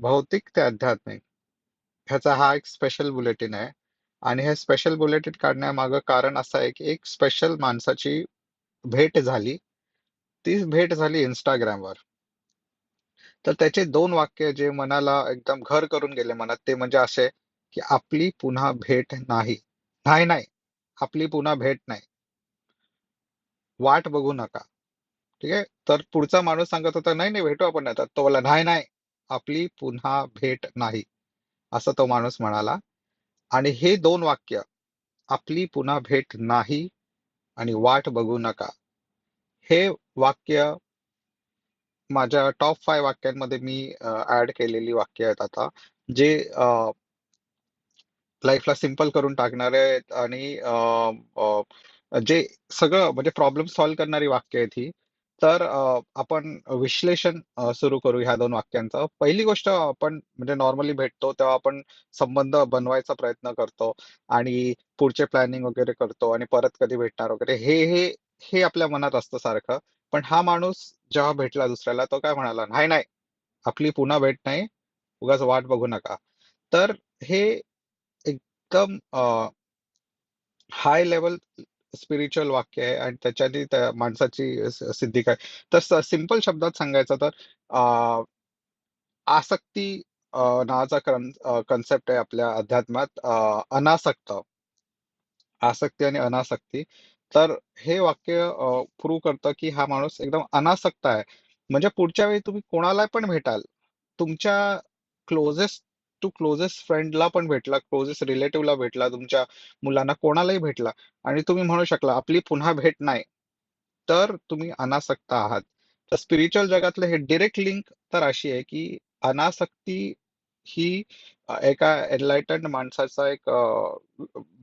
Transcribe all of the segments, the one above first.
भौतिक ते आध्यात्मिक. ह्याचा हा एक स्पेशल बुलेटिन आहे. आणि हे स्पेशल बुलेटिन काढण्यामागं कारण असं आहे की एक स्पेशल माणसाची भेट झाली. ती भेट झाली इंस्टाग्रामवर तर त्याचे दोन वाक्य जे मनाला एकदम घर करून गेले मनात ते म्हणजे असे की आपली पुन्हा भेट नाही. नाही नाही. आपली पुन्हा भेट नाही. वाट बघू नका. ठीक आहे? तर पुढचा माणूस सांगत होता नाही नाही भेटू आपण आता. तो बोला नाही नाही. आपली पुन्हा भेट नाही असं तो माणूस म्हणाला. आणि हे दोन वाक्य आपली पुन्हा भेट नाही आणि वाट बघू नका. हे वाक्य माझ्या टॉप फाय वाक्यांमध्ये मी ऍड केलेली वाक्य आहेत आता जे लाईफला सिंपल करून टाकणारे आहेत आणि जे सगळं म्हणजे प्रॉब्लेम सॉल्व्ह करणारी वाक्य आहेत ही तर आपण विश्लेषण अं, सुरू करू ह्या दोन वाक्यांचं. पहिली गोष्ट आपण म्हणजे नॉर्मली भेटतो तेव्हा आपण संबंध बनवायचा प्रयत्न करतो आणि पुढचे प्लॅनिंग वगैरे करतो आणि परत कधी भेटणार वगैरे. हे हे हे आपल्या मनात असतं सारखं. पण हा माणूस जेव्हा भेटला दुसऱ्याला तो काय म्हणाला नाही नाही आपली पुन्हा भेट नाही. उगाच वाट बघू नका. तर हे एकदम हाय लेवल स्पिरिच्युअल वाक्य आहे आणि त्याच्याने त्या माणसाची सिद्धी काय. तर सिंपल शब्दात सांगायचं तर अं, आसक्ती नावाचा कन्सेप्ट आहे आपल्या अध्यात्मात अनासक्त. आसक्ती आणि अनासक्ती. तर हे वाक्य प्रूव्ह करतं की हा माणूस एकदम अनासक्त आहे. म्हणजे पुढच्या वेळी तुम्ही कोणाला पण भेटाल तुमच्या क्लोजेस्ट तू क्लोजेस्ट फ्रेंडला पण भेटला क्लोजेस्ट रिलेटिव्हला भेटला तुमच्या मुलांना कोणालाही भेटला आणि तुम्ही म्हणू शकला आपली पुन्हा भेट नाही तर तुम्ही अनासक्त आहात. तर स्पिरिच्युअल जगातलं हे डिरेक्ट लिंक तर अशी आहे की अनासक्ती ही एका एनलायटन्ड माणसाचा एक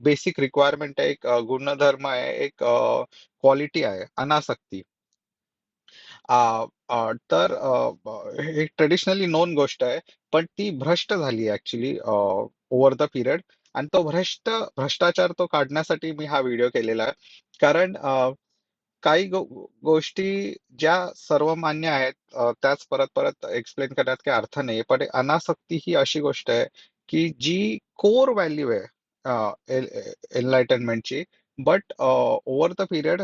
बेसिक रिक्वायरमेंट आहे एक गुणधर्म आहे एक क्वालिटी आहे अनासक्ती. आ, तर अ, हे ट्रेडिशनली नोन गोष्ट आहे पण ती भ्रष्ट झाली ऍक्च्युली ओव्हर द पिरियड आणि तो भ्रष्ट भ्रष्टाचार तो काढण्यासाठी मी हा व्हिडिओ केलेला आहे. कारण अ, काही गो गोष्टी ज्या सर्वमान्य आहेत अ, त्याच परत परत एक्सप्लेन करण्यात काही अर्थ नाही पण अनासक्ती ही अशी गोष्ट आहे की जी कोर व्हॅल्यू आहे एनलायटनमेंटची बट ओव्हर द पिरियड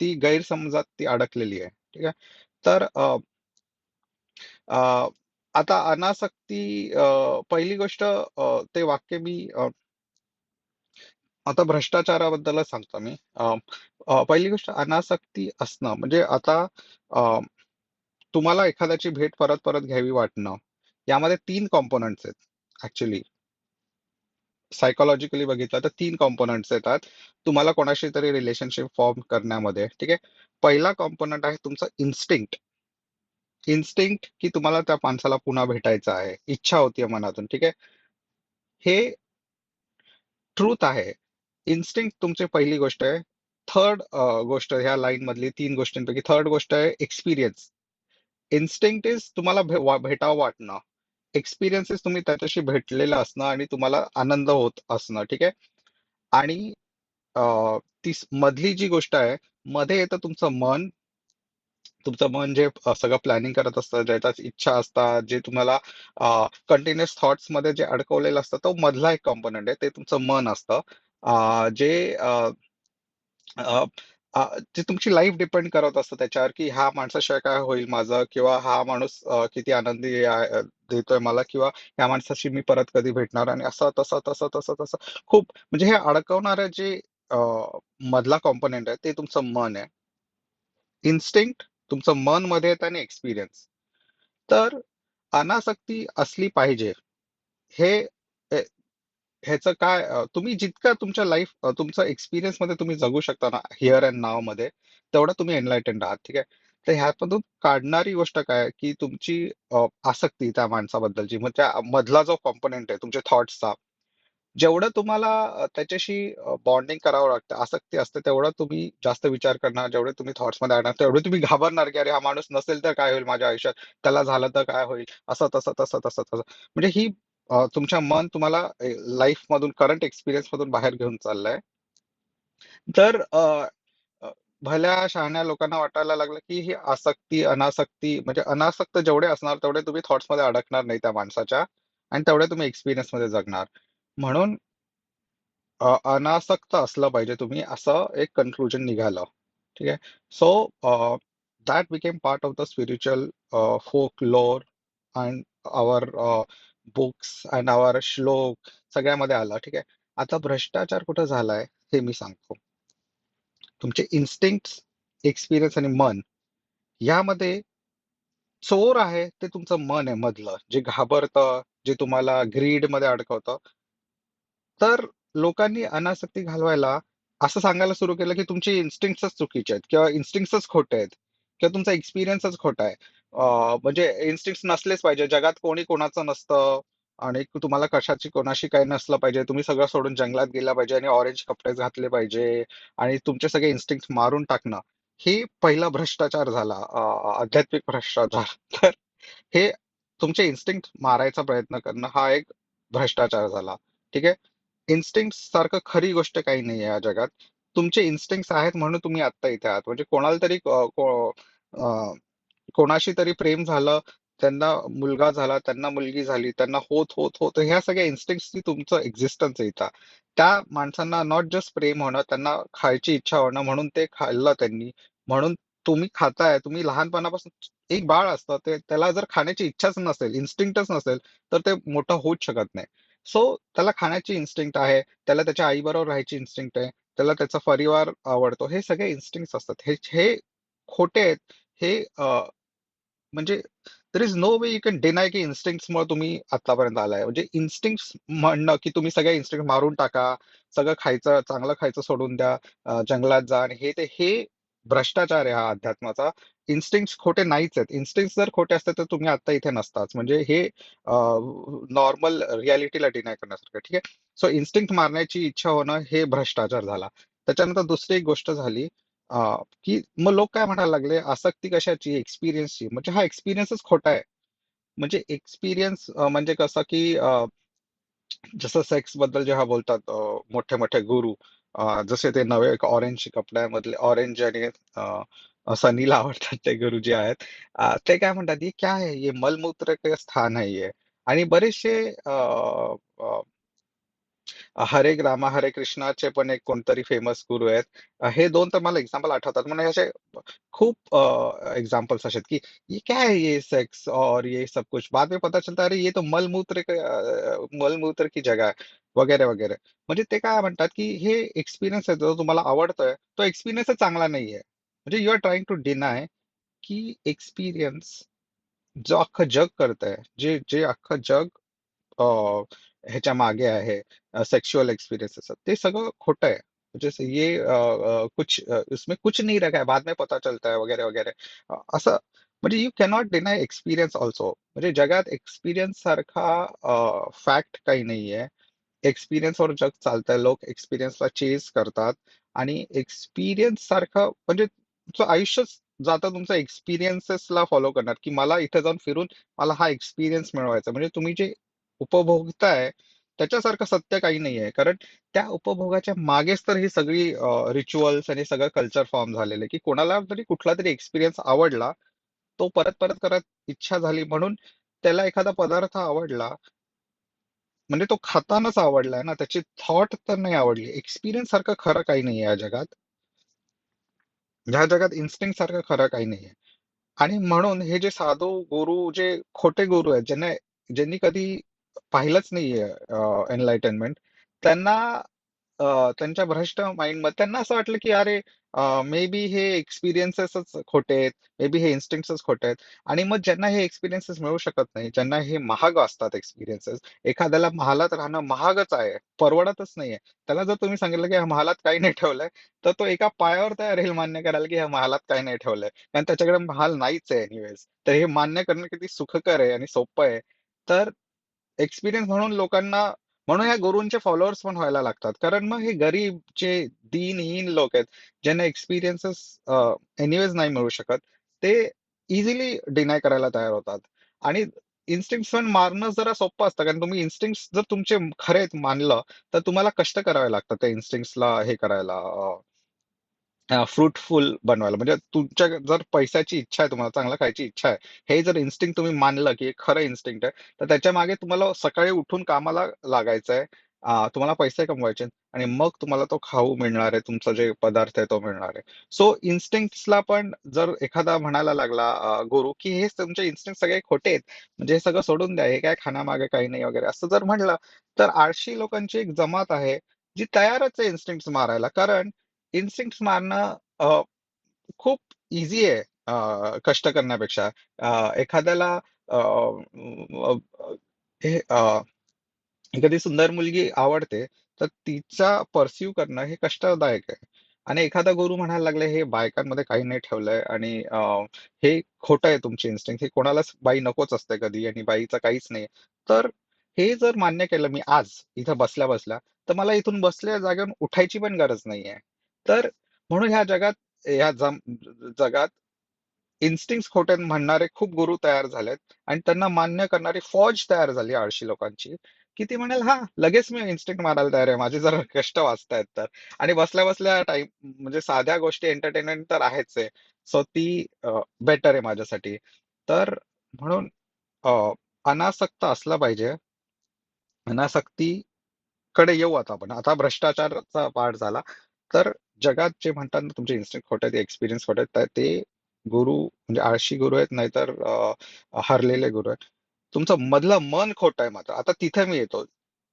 ती गैरसमजात ती अडकलेली आहे. ठीक आहे? तर अ, अ, आता अनासक्ती अ, पहिली गोष्ट अ, ते वाक्य मी अ, आता भ्रष्टाचाराबद्दलच सांगतो मी. अ, अ, पहिली गोष्ट अनासक्ती असणं म्हणजे आता अ, तुम्हाला एखाद्याची भेट परत परत घ्यावी वाटणं यामध्ये तीन कॉम्पोनंट्स आहेत ऍक्च्युली सायकोलॉजिकली बघितलं तर तीन कॉम्पोनंट्स येतात. तुम्हाला कोणाशी तरी रिलेशनशिप फॉर्म करण्यामध्ये ठीक आहे? पहिला कॉम्पोनंट आहे तुमचं इन्स्टिंक्ट इन्स्टिंक्ट की तुम्हाला त्या माणसाला पुन्हा भेटायचं आहे. इच्छा होतीये मनातून ठीक आहे? हे ट्रूथ आहे. इन्स्टिंक्ट तुमची पहिली गोष्ट आहे. थर्ड गोष्ट ह्या लाईन मधली तीन गोष्टींपैकी थर्ड गोष्ट आहे एक्सपिरियन्स इन्स्टिंक्ट इज तुम्हाला भेटावं वाटणं. एक्सपिरियन्सेस तुम्ही त्याच्याशी भेटलेलं असणं आणि तुम्हाला आनंद होत असणं ठीक आहे? आणि ती स- मधली जी गोष्ट आहे मध्ये येतं तुमचं मन. तुमचं मन जे अ, सगळं प्लॅनिंग करत असतं ज्याच्यात इच्छा असतात जे तुम्हाला कंटिन्युअस थॉट्समध्ये जे अडकवलेलं असतं तो मधला एक कॉम्पोनंट आहे ते तुमचं मन असतं. अ, जे अ, अ, अ, जे तुमची लाईफ डिपेंड करत असतं त्याच्यावर की हा माणसाशिवाय काय होईल माझं किंवा हा माणूस अ, किती आनंदी आहे- देतोय मला किंवा या माणसाशी मी परत कधी भेटणार आणि असं तसं तसं तसं तसं. खूप म्हणजे हे अडकवणारे जे मधला कॉम्पोनंट आहे ते तुमचं मन आहे. इन्स्टिंक्ट तुमचं मनमध्ये येतं आणि एक्सपिरियन्स तर अनासक्ती असली पाहिजे. हे ह्याचं काय तुम्ही जितका तुमच्या लाईफ तुमचा एक्सपिरियन्समध्ये तुम्ही जगू शकता ना हिअर अँड नावमध्ये तेवढं तुम्ही एनलायटन्ड आहात ठीक आहे? तर ह्यामधून काढणारी गोष्ट काय की तुमची अ, आसक्ती त्या माणसाबद्दलची मग त्या मधला जो कॉम्पोनंट आहे तुमच्या थॉट्सचा जेवढं तुम्हाला अ, त्याच्याशी बॉन्डिंग करावं लागतं आसक्ती असते तेवढं तुम्ही जास्त विचार करणार जेवढे तुम्ही थॉट्समध्ये आणणार तेवढे तुम्ही घाबरणार की अरे हा माणूस नसेल तर काय होईल माझ्या आयुष्यात त्याला झालं तर काय होईल असं तसं तसं तसं तसं. म्हणजे ही अ, तुमच्या मन तुम्हाला लाईफ मधून करंट एक्सपिरियन्स मधून बाहेर घेऊन चाललंय. तर अ, भल्या शहाण्या लोकांना वाटायला लागलं की ही आसक्ती अनासक्ती म्हणजे अनासक्त जेवढे असणार तेवढे तुम्ही थॉट्समध्ये अडकणार नाही त्या माणसाच्या आणि तेवढे तुम्ही एक्सपिरियन्समध्ये जगणार. म्हणून अनासक्त असलं पाहिजे तुम्ही असं एक कन्क्लुजन निघालं. ठीक आहे? So that became part of the spiritual folklore and our books and our shloka सगळ्यामध्ये आलं. ठीक आहे? आता भ्रष्टाचार कुठं झालाय हे मी सांगतो. तुमचे इन्स्टिंक्ट एक्सपिरियन्स आणि मन यामध्ये चोर आहे ते तुमचं मन आहे मधलं. जे घाबरतं जे तुम्हाला ग्रीडमध्ये अडकवतं. तर लोकांनी अनासक्ती घालवायला असं सांगायला सुरू केलं की तुमचे इन्स्टिंक्टच चुकीचे आहेत किंवा इन्स्टिंक्टच खोटे आहेत किंवा तुमचा एक्सपिरियन्सच खोटा आहे. म्हणजे इन्स्टिंक्ट नसलेच पाहिजे. जगात कोणी कोणाचं नसतं. आणि तुम्हाला कशाची कोणाशी काही नसलं पाहिजे. तुम्ही सगळं सोडून जंगलात गेला पाहिजे आणि ऑरेंज कपडे घातले पाहिजे आणि तुमचे सगळे इन्स्टिंक्ट मारून टाकणं. हे पहिला भ्रष्टाचार झाला आध्यात्मिक भ्रष्टाचार. तर हे तुमचे इन्स्टिंक्ट मारायचा प्रयत्न करणं हा एक भ्रष्टाचार झाला. ठीक आहे? इन्स्टिंक्ट सारखं खरी गोष्ट काही नाही या जगात. तुमचे इन्स्टिंक्ट आहेत म्हणून तुम्ही आत्ता इथे आहात. म्हणजे कोणाला तरी अ, को- अ, कोणाशी तरी प्रेम झालं त्यांना मुलगा झाला त्यांना मुलगी झाली त्यांना होत होत होत ह्या सगळ्या इन्स्टिंक्टची तुमचं एक्झिस्टन्स आहे त्या माणसांना नॉट जस्ट प्रेम होणं त्यांना खायची इच्छा होणं म्हणून ते खाल्लं त्यांनी. म्हणून तुम्ही खाताय तुम्ही लहानपणापासून एक बाळ असतं ते त्याला जर खाण्याची इच्छाच नसेल इन्स्टिंक्टच नसेल तर ते मोठं होऊच शकत नाही. सो त्याला खाण्याची इन्स्टिंक्ट आहे त्याला त्याच्या आईबरोबर राहायची इन्स्टिंक्ट आहे त्याला त्याचा परिवार आवडतो हे सगळे इन्स्टिंक्ट असतात. हे हे खोटे आहेत हे म्हणजे there is no way you can deny की इन्स्टिंक्ट्समुळे तुम्ही आतापर्यंत आलाय. म्हणजे इन्स्टिंक्ट म्हणणं की तुम्ही सगळ्या इन्स्टिंक्ट मारून टाका सगळं खायचं चांगलं खायचं सोडून द्या जंगलात जा आणि हे ते हे भ्रष्टाचार आहे हा अध्यात्माचा. इन्स्टिंक्ट खोटे नाहीच आहेत. इन्स्टिंक्ट जर खोटे असते तर तुम्ही आता इथे नसताच. म्हणजे हे नॉर्मल रियालिटीला डिनाय करण्यासारखं ठीक आहे? सो इन्स्टिंक्ट मारण्याची इच्छा होणं हे भ्रष्टाचार झाला. त्याच्यानंतर दुसरी एक गोष्ट झाली की मग लोक काय म्हणायला लागले? आसक्ती कशाची? एक्सपिरियन्सची म्हणजे हा एक्सपिरियन्सच खोटा आहे. म्हणजे एक्सपिरियन्स म्हणजे कसं की जसं सेक्सबद्दल जेव्हा बोलतात मोठे मोठे गुरु जसे ते नवे ऑरेंज कपड्यामधले ऑरेंज आणि अं, सनीला आवडतात ते गुरु जे आहेत ते काय म्हणतात ये क्या है ये मलमूत्र स्थान है? ये आणि बरेचसे हरे रामा, हरे कृष्णाचे पण एक कोणतरी फ़ेमस गुरु आहेत. हे दोन तर मला एक्झाम्पल आठवतात. म्हणजे असे खूप एग्जाम्पल्स असे की, ये क्या है ये सेक्स और ये सब कुछ. बाद में पता चलता, अरे, ये तो मलमूत्र मलमूत्र की जगह है. वगैरे वगैरे. म्हणजे ते काय म्हणतात की, हे एक्सपिरियन्स आहे, जो तुम्हाला आवडतोय तो एक्सपिरियन्स चांगला नाहीये. म्हणजे you are trying to deny की एक्सपिरियन्स जो अख्खं जग करतंय, जे जे अख्खं जग ह्याच्या मागे आहे सेक्सुअल असतात ते सगळं खोटं आहे. म्हणजे जैसे ये आ, आ, कुछ अ, इसमें कुछ नहीं रखा है. बाद में पता चलता है वगैरे वगैरे. असं म्हणजे you cannot deny experience also म्हणजे जगात एक्सपिरियन्स सारखा फॅक्ट काही नाही आहे. एक्सपिरियन्सवर जग चालतंय. लोक एक्सपिरियन्सला चेज करतात. आणि एक्सपिरियन्स सारखं म्हणजे तुमचं आयुष्यच जाता तुमचं एक्सपिरियन्सेसला फॉलो करणार. की मला इथे जाऊन फिरून मला हा एक्सपिरियन्स मिळवायचा म्हणजे तुम्ही जे उपभोगताय त्याच्यासारखं सत्य काही नाहीये कारण त्या उपभोगाच्या मागेच तर ही सगळी रिच्युअल्स आणि सगळं कल्चर फॉर्म झालेलं आहे की कोणाला तरी कुठला तरी एक्सपिरियन्स आवडला तो परत परत करत इच्छा झाली म्हणून त्याला एखादा पदार्थ आवडला म्हणजे तो खातानाच आवडलाय ना त्याची थॉट तर नाही आवडली. एक्सपिरियन्स सारखं खरं काही नाही या जगात. ह्या जगात इन्स्टिंग सारखं खरं काही नाहीये आणि म्हणून हे जे साधू गुरु जे खोटे गुरु आहेत ज्यांना ज्यांनी कधी पाहिलंच नाहीये एनलाइटनमेंट त्यांना अ, त्यांच्या भ्रष्ट माइंड त्यांना असं वाटलं की अरे मे बी हे एक्सपिरियन्सेसच खोटे आहेत मे बी हे इन्स्टिंक्टच खोटे आहेत. आणि मग ज्यांना हे एक्सपिरियन्सेस मिळू शकत नाही ज्यांना हे महाग असतात एक्सपिरियन्सेस एखाद्याला महालात राहणं महागच आहे परवडतच नाहीये. त्याला जर तुम्ही सांगितलं की ह्या महालात काही नाही ठेवलंय तर तो एका पायावर तयार राहील मान्य करायला की ह्या महालात काही नाही ठेवलंय. कारण त्याच्याकडे महाल नाहीच आहे एनिवेज तर हे मान्य करणं किती सुखकर आहे आणि सोपं आहे. तर एक्सपिरियन्स म्हणून लोकांना म्हणून या गुरूंचे फॉलोअर्स पण व्हायला लागतात. कारण मग हे गरीब जे दिनहीन लोक आहेत ज्यांना एक्सपिरियन्सेस एनिवेज नाही मिळू शकत ते इझिली डिनाय करायला तयार होतात. आणि इन्स्टिंक्ट पण मारणं जरा सोपं असतं कारण तुम्ही इन्स्टिंक्ट जर तुमचे खरे आहेत मानलं तर तुम्हाला कष्ट करावे लागतात त्या इन्स्टिंक्टला हे करायला फ्रुटफुल बनवायला. म्हणजे तुमच्या जर पैशाची इच्छा आहे तुम्हाला चांगलं खायची इच्छा आहे हे जर इन्स्टिंक्ट तुम्ही मानलं की हे खरं इन्स्टिंक्ट आहे तर त्याच्यामागे तुम्हाला सकाळी उठून कामाला लागायचं आहे. आ, तुम्हाला पैसे कमवायचे आणि मग तुम्हाला तो खाऊ मिळणार आहे तुमचा जे पदार्थ आहे तो मिळणार आहे. सो इन्स्टिंक्ट्सला पण जर एखादा म्हणायला लागला अ, गुरु की हे तुमचे इन्स्टिंक्ट सगळे खोटे आहेत म्हणजे हे सगळं सोडून द्या हे काय खाण्यामागे काही नाही वगैरे असं जर म्हणलं तर आळशी लोकांची एक जमात आहे जी तयारच आहे इन्स्टिंक्ट मारायला. कारण इन्स्टिंक्ट मारणं अ, खूप इझी आहे अ, कष्ट करण्यापेक्षा. अ, एखाद्याला अ, अ, हे अ, एखादी सुंदर मुलगी आवडते तर तिचा परस्यू करणं हे कष्टदायक आहे. आणि एखादा गुरु म्हणायला लागले हे बायकांमध्ये काही नाही ठेवलंय आणि अ, हे खोटं आहे तुमची इन्स्टिंक्ट हे कोणालाच बाई नकोच असते कधी आणि बाईचं काहीच नाही. तर हे जर मान्य केलं मी आज इथं बसल्या बसल्या तर मला इथून बसल्या जागेवरून उठायची पण गरज नाहीये. तर म्हणून ह्या जगात ह्या जगात इन्स्टिंक्ट खोटे म्हणणारे खूप गुरु तयार झालेत. आणि त्यांना मान्य करणारी फौज तयार झाली आळशी लोकांची की ती म्हणेल हा लगेच मी इन्स्टिंक्ट मारायला तयार आहे. माझे जर कष्ट वाचतायत तर. आणि बसल्या बसल्या टाईम म्हणजे साध्या गोष्टी एंटरटेनमेंट तर आहेच आहे. सो ती बेटर आहे माझ्यासाठी. तर म्हणून अनासक्त असला पाहिजे. अनासक्ती कडे येऊ आता आपण. आता भ्रष्टाचाराचा पाठ झाला. तर जगात जे म्हणतात ना तुमचे इन्स्टंट खोट आहेत एक्सपिरियन्स खोट आहेत ते गुरु म्हणजे आळशी गुरु आहेत नाहीतर हरलेले गुरु आहेत. तुमचं मधलं मन खोट आहे मात्र. आता तिथे मी येतो.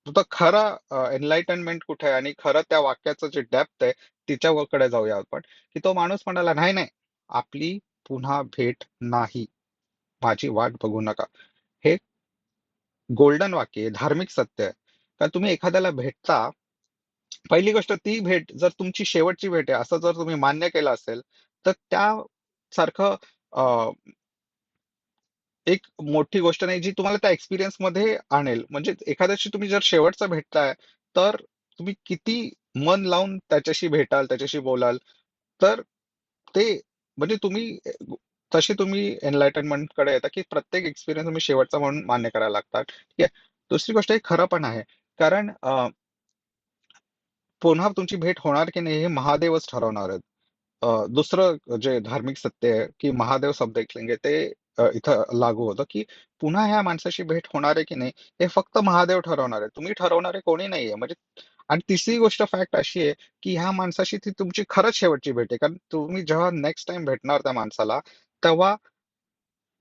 तुझं खरं एनलाइटनमेंट कुठे आहे? आणि खरं त्या वाक्याचं जे डेप्थ आहे तिच्याकडे जाऊया आपण. की तो माणूस म्हणाला नाही नाही आपली पुन्हा भेट नाही. माझी वाट बघू नका. हे गोल्डन वाक्य आहे धार्मिक सत्य आहे. कारण तुम्ही एखाद्याला भेटता पहिली गोष्ट ती भेट जर तुमची शेवटची भेट आहे असं जर तुम्ही मान्य केलं असेल तर त्या सारखं अ, एक मोठी गोष्ट नाही जी तुम्हाला त्या एक्सपिरियन्समध्ये आणेल. म्हणजे एखाद्याशी तुम्ही जर शेवटचा भेटताय तर तुम्ही किती मन लावून त्याच्याशी भेटाल त्याच्याशी बोलाल तर ते म्हणजे तुम्ही तशी तुम्ही एनलायटनमेंटकडे येता की प्रत्येक एक्सपिरियन्स तुम्ही शेवटचा म्हणून मान्य करायला लागतात. ठीक आहे. दुसरी गोष्ट हे खरं पण आहे. कारण पुन्हा तुमची भेट होणार की नाही हे महादेवच ठरवणार आहेत. अ, दुसरं जे धार्मिक सत्य आहे की महादेव शब्द ऐकलेंगे ते अ, इथं लागू होतं की पुन्हा ह्या माणसाशी भेट होणार आहे की नाही हे फक्त महादेव ठरवणार आहे तुम्ही ठरवणारे कोणी नाहीये. म्हणजे आणि तिसरी गोष्ट फॅक्ट अशी आहे की ह्या माणसाशी ती तुमची खरंच शेवटची भेट आहे. कारण तुम्ही जेव्हा नेक्स्ट टाइम भेटणार त्या माणसाला तेव्हा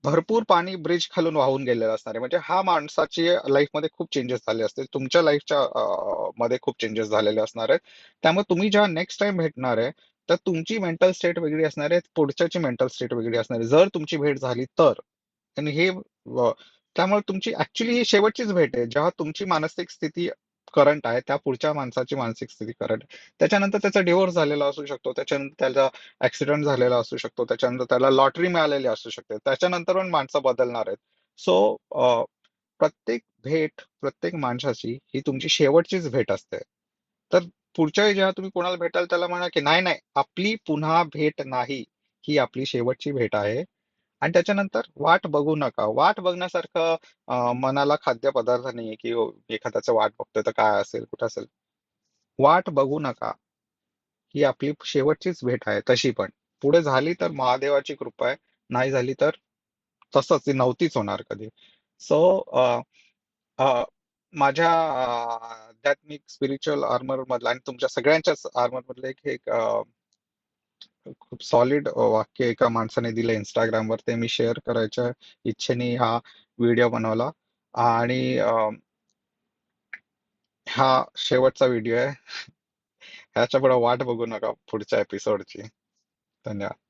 भरपूर पाणी ब्रिज खालून वाहून गेलेलं असणार आहे. म्हणजे हा माणसाची लाईफमध्ये खूप चेंजेस झाले असतील. तुमच्या लाईफच्या मध्ये खूप चेंजेस झालेले असणार आहेत. त्यामुळे तुम्ही जेव्हा नेक्स्ट टाइम भेटणार आहे तर तुमची मेंटल स्टेट वेगळी असणार आहे पुढच्याची मेंटल स्टेट वेगळी असणार आहे. जर तुमची भेट झाली तर. आणि हे त्यामुळे तुमची ऍक्च्युली ही शेवटचीच भेट आहे. जेव्हा तुमची मानसिक स्थिती करंट आहे त्या पुढच्या माणसाची मानसिक स्थिती करंट त्याच्यानंतर त्याचा डिवोर्स झालेला असू शकतो त्याच्यानंतर त्याचा ऍक्सिडेंट झालेला असू शकतो त्याच्यानंतर त्याला लॉटरी मिळालेली असू शकते. त्याच्यानंतर पण माणसं बदलणार आहेत. सो प्रत्येक भेट प्रत्येक माणसाची ही तुमची शेवटचीच भेट असते. तर पुढच्या वेळी जेव्हा तुम्ही कोणाला भेटाल त्याला म्हणा की नाही नाही आपली पुन्हा भेट नाही. ही आपली शेवटची भेट आहे. आणि त्याच्यानंतर वाट बघू नका. वाट बघण्यासारखं अं, मनाला खाद्यपदार्थ नाहीये की एखाद्याचं वाट बघतोय तर काय असेल कुठं असेल. वाट बघू नका. ही आपली शेवटचीच भेट आहे तशी पण. पुढे झाली तर महादेवाची कृपा आहे. नाही झाली तर तसंच ती नव्हतीच होणार कधी. सो माझ्या अ, आध्यात्मिक स्पिरिच्युअल आर्मर मधला आणि तुमच्या सगळ्यांच्याच आर्मर मधलं एक एक अ, खूप सॉलिड वाक्य एका माणसाने दिलं इंस्टाग्रामवर ते मी शेअर करायच्या इच्छेने हा व्हिडिओ बनवला. आणि हा शेवटचा व्हिडिओ आहे. ह्याच्या पुढे वाट बघू नका पुढच्या एपिसोडची धन्यवाद.